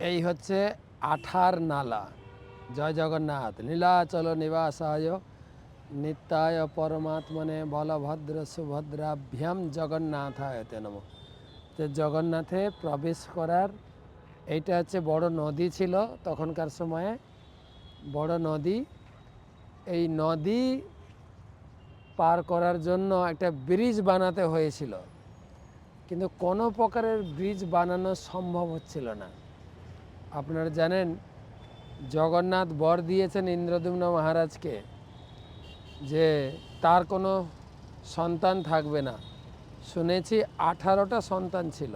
এই হচ্ছে আঠার নালা। জয় জগন্নাথ। নীলাচল নিবাসায় নিত্যায় পরমাত্মনে বলভদ্র সুভদ্রাভ্যাম জগন্নাথায় তে নম। তো জগন্নাথে প্রবেশ করার এইটা হচ্ছে বড় নদী ছিল তখনকার সময়ে। বড় নদী। এই নদী পার করার জন্য একটা ব্রিজ বানাতে হয়েছিল। কিন্তু কোনো প্রকারের ব্রিজ বানানো সম্ভব হচ্ছিল না। আপনারা জানেন, জগন্নাথ বর দিয়েছেন ইন্দ্রদুম্ন মহারাজকে যে তার কোনো সন্তান থাকবে না। শুনেছি আঠারোটা সন্তান ছিল।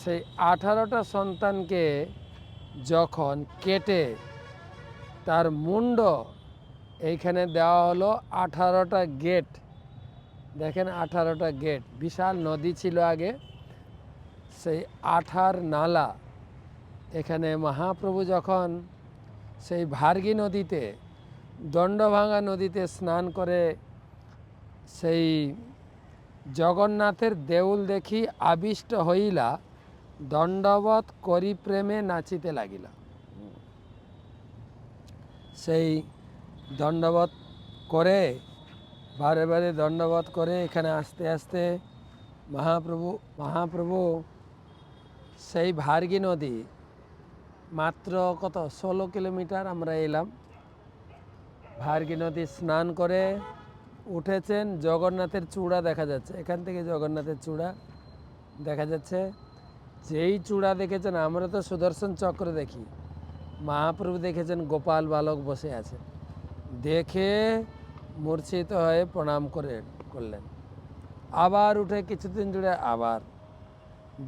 সেই আঠারোটা সন্তানকে যখন কেটে তার মুন্ড, এইখানে দেওয়া হলো আঠারোটা গেট। দেখেন আঠারোটা গেট, বিশাল নদী ছিল আগে। সেই আঠার নালা এখানে মহাপ্রভু যখন সেই ভার্গী নদীতে, দণ্ডভাঙা নদীতে স্নান করে সেই জগন্নাথের দেউল দেখি আবিষ্ট হইলা দণ্ডবত করি প্রেমে নাচিতে লাগিলা। সেই দণ্ডবত করে, বারে বারে দণ্ডবত করে এখানে আস্তে আস্তে মহাপ্রভু মহাপ্রভু সেই ভার্গী নদী মাত্র কত? ষোলো কিলোমিটার আমরা এলাম। ভার্গী নদী স্নান করে উঠেছেন। জগন্নাথের চূড়া দেখা যাচ্ছে। এখান থেকে জগন্নাথের চূড়া দেখা যাচ্ছে। যেই চূড়া দেখেছেন, আমরা তো সুদর্শন চক্র দেখি। মহাপ্রভু দেখেছেন, গোপাল বালক বসে আছে। দেখে মূর্ছিত হয়ে প্রণাম করে করলেন। আবার উঠে কিছুদিন জুড়ে আবার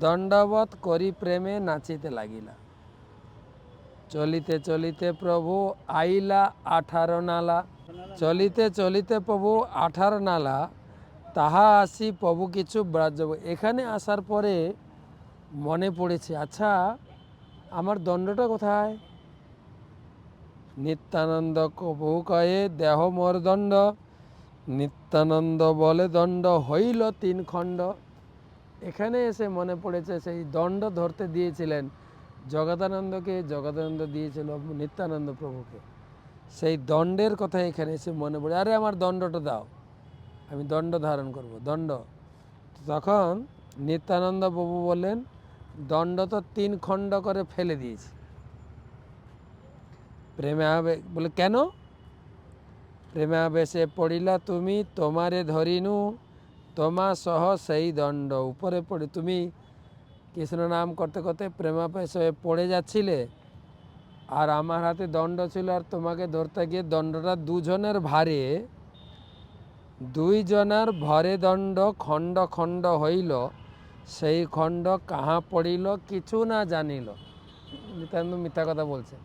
দণ্ডবত করি প্রেমে নাচিতে লাগিলা চলিতে চলিতে প্রভু, আইলা আঠারো নালা। চলিতে চলিতে প্রভু, আঠারো নালা। তাহা আসি প্রভু কিছু ব্রাজ্য এখানে আসার পরে মনে পড়েছে আচ্ছা আমার দণ্ডটা কোথায়? নিত্যানন্দ প্রভু কয়ে, দেহ মোর দণ্ড। নিত্যানন্দ বলে দণ্ড হইল তিন খণ্ড। এখানে এসে মনে পড়েছে, সেই দণ্ড ধরতে দিয়েছিলেন। জগদানন্দকে জগদানন্দ দিয়েছিল নিত্যানন্দ প্রভুকে। সেই দণ্ডের কথা এখানে এসে মনে পড়ে, আরে আমার দণ্ডটা দাও, আমি দণ্ড ধারণ করব, দণ্ড। তখন নিত্যানন্দ প্রভু বললেন, দণ্ড তো তিন খণ্ড করে ফেলে দিয়েছি। প্রেমে আবে, বলে কেন? প্রেমে আবেশে পড়িলা তুমি, তোমারে ধরিনু, তোমা সহ সেই দণ্ড উপরে পড়ে তুমি কৃষ্ণ নাম করতে করতে প্রেমাবেশ হয়ে পড়ে যাচ্ছিলে। আর আমার হাতে দণ্ড ছিল আর তোমাকে ধরতে গিয়ে দণ্ডটা দুজনের ভারে। দুইজনের ভরে দণ্ড খণ্ড খণ্ড হইল। সেই খণ্ড কাহা পড়িল কিছু না জানিল। নিত্যানন্দ মিথ্যা কথা বলছে।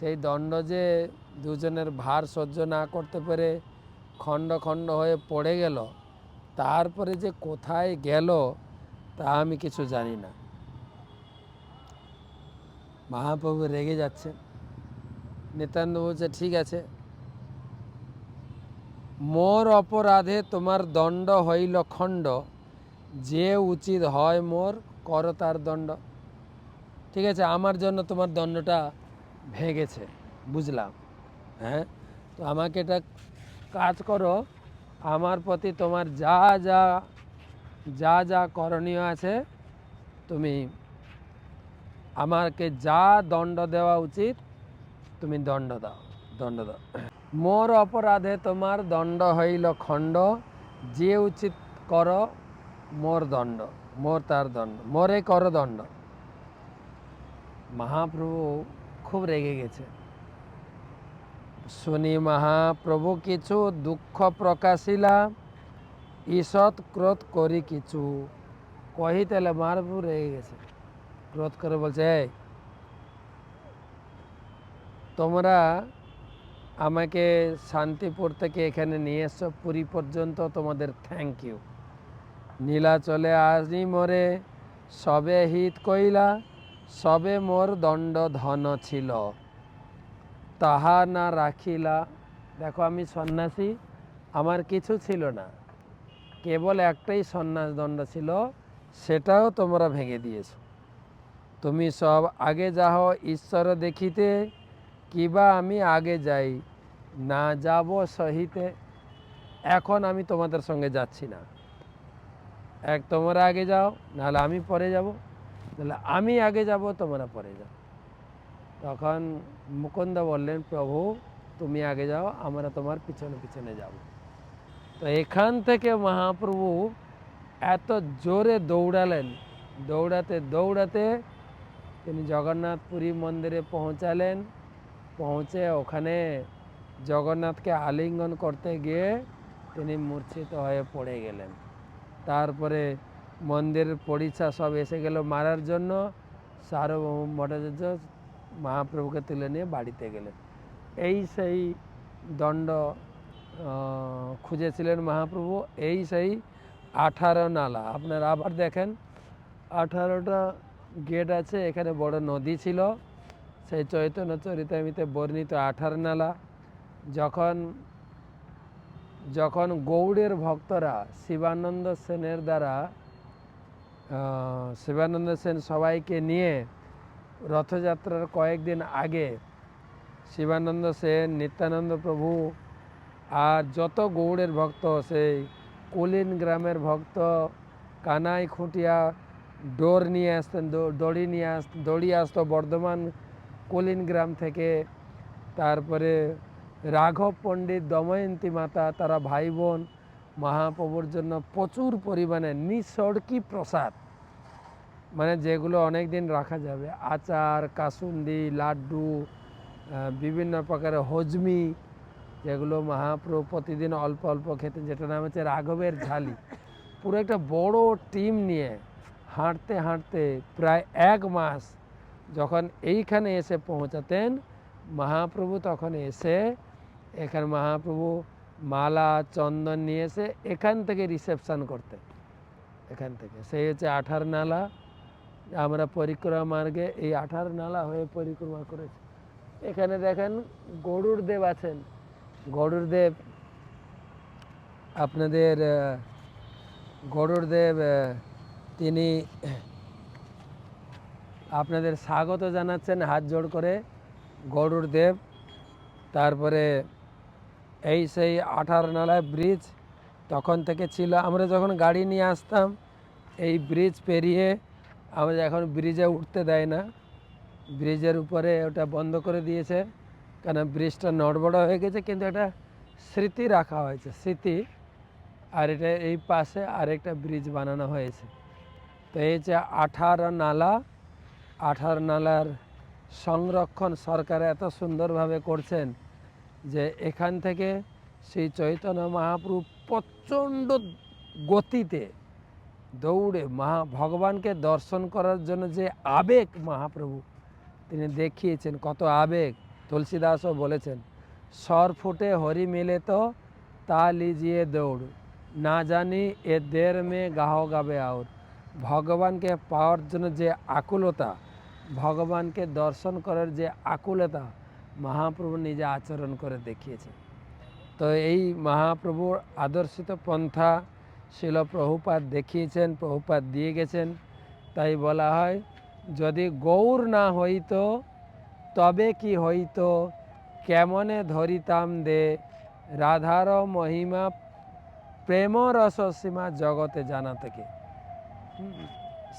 সেই দণ্ড যে দুজনের ভার সহ্য না করতে পেরে খণ্ড খণ্ড হয়ে পড়ে গেল। তারপরে যে কোথায় গেল তা আমি কিছু জানি না। মহাপ্রভু রেগে যাচ্ছে নিত্যানন্দ বলছে, ঠিক আছে। মোর অপরাধে তোমার দণ্ড হইল খণ্ড। যে উচিত হয় মোর, কর তার দণ্ড। ঠিক আছে, আমার জন্য তোমার দণ্ডটা ভেঙেছে বুঝলাম। হ্যাঁ তো আমাকে এটা কাজ করো। আমার প্রতি তোমার যা যা যা যা করণীয় আছে, তুমি আমাকে যা দণ্ড দেওয়া উচিত, তুমি দণ্ড দাও দণ্ড দাও। মোর অপরাধে তোমার দণ্ড হইল খণ্ড, যে উচিত কর, মোর দণ্ড, মোর তার দণ্ড, মোরে কর দণ্ড। মহাপ্রভু খুব রেগে গেছে। শুনি মহাপ্রভু, কিছু দুঃখ প্রকাশিলা ঈষৎ ক্রোধ করি কিছু কহিতেলে মহাপ্রভু রেগে গেছে ক্রোধ করে বলছে এই তোমরা আমাকে শান্তিপুর থেকে এখানে নিয়ে এসছো পুরী পর্যন্ত তোমাদের থ্যাংক ইউ নীলাচলে আসনি মরে সবে হিত কইলা সবে মোর দণ্ড ধন ছিল তাহা না রাখিলা দেখো আমি সন্ন্যাসী আমার কিছু ছিল না কেবল একটাই সন্ন্যাস দণ্ড ছিল, সেটাও তোমরা ভেঙে দিয়েছ। তুমি সব আগে যাহ ঈশ্বর দেখিতে, কিবা আমি আগে যাই, না যাব সহিতে, এখন আমি তোমাদের সঙ্গে যাচ্ছি না। এক তোমরা আগে যাও, নাহলে আমি পরে যাব তাহলে আমি আগে যাব, তোমরা পরে যাও। তখন মুকুন্দ বললেন, প্রভু, তুমি আগে যাও, আমরা তোমার পিছনে পিছনে যাব। তো এখান থেকে মহাপ্রভু এত জোরে দৌড়ালেন। দৌড়াতে দৌড়াতে তিনি জগন্নাথ পুরী মন্দিরে পৌঁছালেন। পৌঁছে ওখানে জগন্নাথকে আলিঙ্গন করতে গিয়ে তিনি মূর্ছিত হয়ে পড়ে গেলেন। তারপরে মন্দিরের পরিচা সব এসে গেল মারার জন্য। সার্বভৌম ভট্টাচার্য মহাপ্রভুকে তুলে নিয়ে বাড়িতে গেলেন। এই সেই দণ্ড খুঁজেছিলেন মহাপ্রভু, এই সেই আঠারো নালা। আপনারা আবার দেখেন, আঠারোটা গেট আছে, এখানে বড় নদী ছিল। সেই চৈতন্য চরিতামিতে বর্ণিত আঠার নালা। যখন যখন গৌড়ের ভক্তরা শিবানন্দ সেনের দ্বারা শিবানন্দ সেন সবাইকে নিয়ে রথযাত্রার কয়েকদিন আগে শিবানন্দ সেন, নিত্যানন্দ প্রভু আর যত গৌড়ের ভক্ত, সেই কুলিন গ্রামের ভক্ত, কানাই খুঁটিয়া ডোর নিয়ে আসতেন দড়ি নিয়ে আস, দড়ি আসতো বর্ধমান কুলিন গ্রাম থেকে। তারপরে রাঘব পণ্ডিত দময়ন্তী মাতা, তারা ভাই বোন মহাপ্রভুর জন্য প্রচুর পরিমাণে নিঃসড়কি প্রসাদ মানে যেগুলো অনেক দিন রাখা যাবে। আচার, কাসুন্দি, লাড্ডু বিভিন্ন প্রকারের হজমি যেগুলো মহাপ্রভু প্রতিদিন অল্প অল্প খেতেন যেটা নাম হচ্ছে রাঘবের ঝালি। পুরো একটা বড় টিম নিয়ে হাঁটতে হাঁটতে প্রায় এক মাস যখন এইখানে এসে পৌঁছাতেন, মহাপ্রভু তখন এসে এখানে মহাপ্রভু মালা, চন্দন নিয়ে এসে এখান থেকে রিসেপশান করতেন। এখান থেকে। সেই হচ্ছে আঠার নালা। আমরা পরিক্রমা মার্গে এই আঠার নালা হয়ে পরিক্রমা করেছি। এখানে দেখেন গরুর দেব আছেন। গরুর দেব আপনাদের আহ, গরুর দেব তিনি আপনাদের স্বাগত জানাচ্ছেন হাত জোড় করে গরুর দেব তারপরে এই সেই আঠার নালায় ব্রিজ তখন থেকে ছিল আমরা যখন গাড়ি নিয়ে আসতাম এই ব্রিজ পেরিয়ে আমাদের এখন ব্রিজে উঠতে দেয় না। ব্রিজের উপরে ওটা বন্ধ করে দিয়েছে। কেন ব্রিজটা নড়বড় হয়ে গেছে, কিন্তু এটা স্মৃতি রাখা হয়েছে, স্মৃতি। আর এটা এই পাশে আরেকটা ব্রিজ বানানো হয়েছে। তো এই যে আঠার নালা, আঠার নালার সংরক্ষণ সরকার এত সুন্দরভাবে করছেন যে এখান থেকে সেই চৈতন্য মহাপ্রভু প্রচণ্ড গতিতে দৌড়ে মহা ভগবানকে দর্শন করার জন্য যে আবেগ মহাপ্রভু তিনি দেখিয়েছেন, কত আবেগ। তুলসীদাসও বলেছেন স্বর ফুটে হরি মিলে তো তা লিজিয়ে দৌড়। না জানি এ দের মে গাহ গাবে আউর। ভগবানকে পাওয়ার জন্য যে আকুলতা, ভগবানকে দর্শন করার যে আকুলতা, মহাপ্রভু নিজে আচরণ করে দেখিয়েছে তো এই মহাপ্রভুর আদর্শিত পন্থা শিল প্রভুপাত দেখিয়েছেন, প্রভুপাত দিয়ে গেছেন। তাই বলা হয়, যদি গৌর না হইতো তবে কি হইতো? কেমনে ধরিতাম দে? রাধার মহিমা প্রেম রস সীমা জগতে জানা থেকে।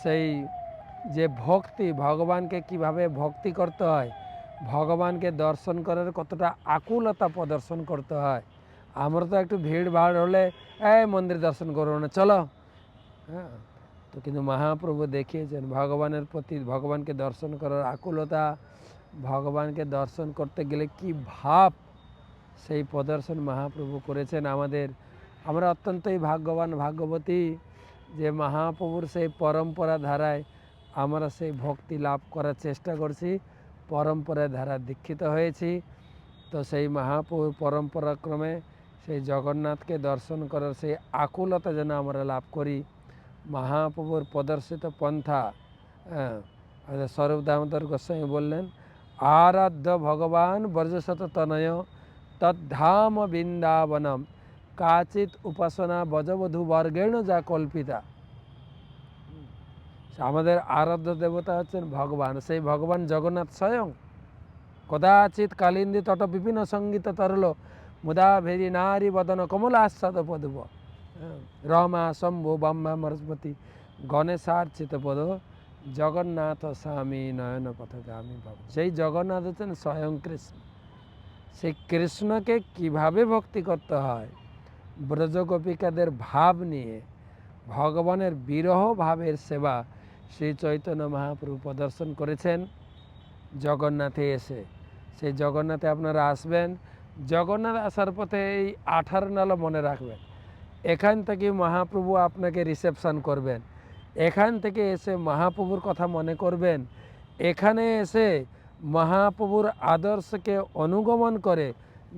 সেই যে ভক্তি, ভগবানকে কীভাবে ভক্তি করতে হয়? ভগবানকে দর্শন করার কতটা আকুলতা প্রদর্শন করতে হয়? আমরা তো একটু ভিড় ভাড় হলে, এই মন্দির দর্শন করব না, চলো। হ্যাঁ তো কিন্তু মহাপ্রভু দেখিয়েছেন, ভগবানের প্রতি, ভগবানকে দর্শন করার আকুলতা ভগবানকে দর্শন করতে গেলে কি ভাব? সেই প্রদর্শন মহাপ্রভু করেছেন আমাদের। আমরা অত্যন্তই ভাগ্যবান ভাগ্যবতী যে মহাপ্রভুর সেই পরম্পরা ধারায় আমরা সেই ভক্তি লাভ করার চেষ্টা করছি পরম্পরা ধারা দীক্ষিত হয়েছি। তো সেই মহাপ্রভুর পরম্পরাক্রমে সেই জগন্নাথকে দর্শন করার সেই আকুলতা যেন আমরা লাভ করি। মহাপ্রভুর প্রদর্শিত পন্থা হ্যাঁ, আমাদের স্বরূপ দামোদর গোস্বামী বললেন আরাধ্য ভগবান ব্রজশত তনয় তদ্ধাম বৃন্দাবনম কাচিত উপাসনা বজবধূ বর্গেণ যা কল্পিতা আমাদের আরাধ্য দেবতা হচ্ছেন ভগবান। সেই ভগবান জগন্নাথ স্বয়ং। কদাচিৎ কালিন্দী তট বিভিন্ন সংগীত তরল, মুদা ভেরি নারী বদন কমলাস্বাদ পদব। রমা শম্ভু ব্রহ্মা মরস্পতি গণেশার চিতপদ জগন্নাথ স্বামী নয়ন পথগামী ভব। সেই জগন্নাথ হচ্ছেন স্বয়ং কৃষ্ণ। সেই কৃষ্ণকে কীভাবে ভক্তি করতে হয়? ব্রজগোপিকাদের ভাব নিয়ে, ভগবানের বিরহ ভাবের সেবা শ্রী চৈতন্য মহাপ্রভু প্রদর্শন করেছেন। জগন্নাথে এসে, সেই জগন্নাথে আপনারা আসবেন। জগন্নাথ আসার পথে এই আঠারো নালা মনে রাখবেন। এখান থেকে মহাপ্রভু আপনাকে রিসেপশন করবেন। এখান থেকে এসে মহাপ্রভুর কথা মনে করবেন। এখানে এসে মহাপ্রভুর আদর্শকে অনুগমন করে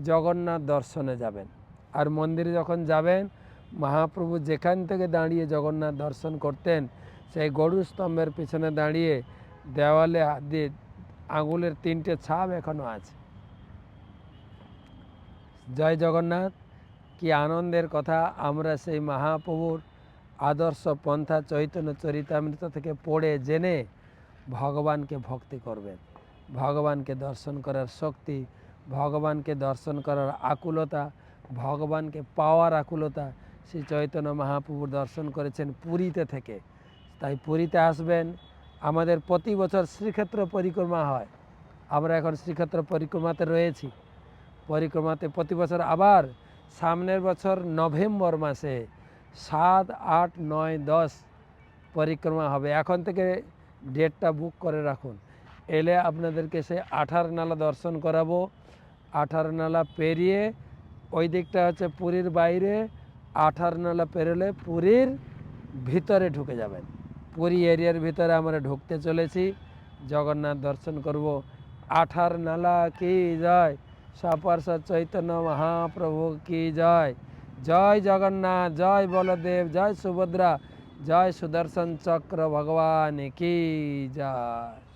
জগন্নাথ দর্শনে যাবেন। আর মন্দিরে যখন যাবেন, মহাপ্রভু যেখান থেকে দাঁড়িয়ে জগন্নাথ দর্শন করতেন, সেই গরু স্তম্ভের পিছনে দাঁড়িয়ে দেওয়ালে হাত দিয়ে আঙুলের তিনটে ছাপ এখনও আছে। জয় জগন্নাথ, কি আনন্দের কথা, আমরা সেই মহাপ্রভুর আদর্শ পন্থা চৈতন্য চরিতামৃত থেকে পড়ে জেনে ভগবানকে ভক্তি করবেন। ভগবানকে দর্শন করার শক্তি, ভগবানকে দর্শন করার আকুলতা, ভগবানকে পাওয়ার আকুলতা শ্রী চৈতন্য মহাপ্রভুর দর্শন করেছেন পুরীতে থেকে। তাই পুরীতে আসবেন, আমাদের প্রতি বছর শ্রীক্ষেত্র পরিক্রমা হয়। আমরা এখন শ্রীক্ষেত্র পরিক্রমাতে রয়েছি। পরিক্রমাতে প্রতি বছর আবার সামনের বছর নভেম্বর মাসে সাত, আট, নয়, দশ পরিক্রমা হবে। এখন থেকে ডেটটা বুক করে রাখুন। এলে আপনাদেরকে সে আঠার নালা দর্শন করাবো। আঠার নালা পেরিয়ে ওই দিকটা হচ্ছে পুরীর বাইরে। আঠার নালা পেরোলে পুরীর ভিতরে ঢুকে যাবেন। পুরী এরিয়ার ভিতরে আমরা ঢুকতে চলেছি। জগন্নাথ দর্শন করব। আঠার নালা কি জয়? সপার্ষ চৈতন্য মহাপ্রভু কি জয়? জয় জগন্নাথ জয় বলদেব জয় সুভদ্রা জয় সুদর্শন চক্র ভগবান কি জয়।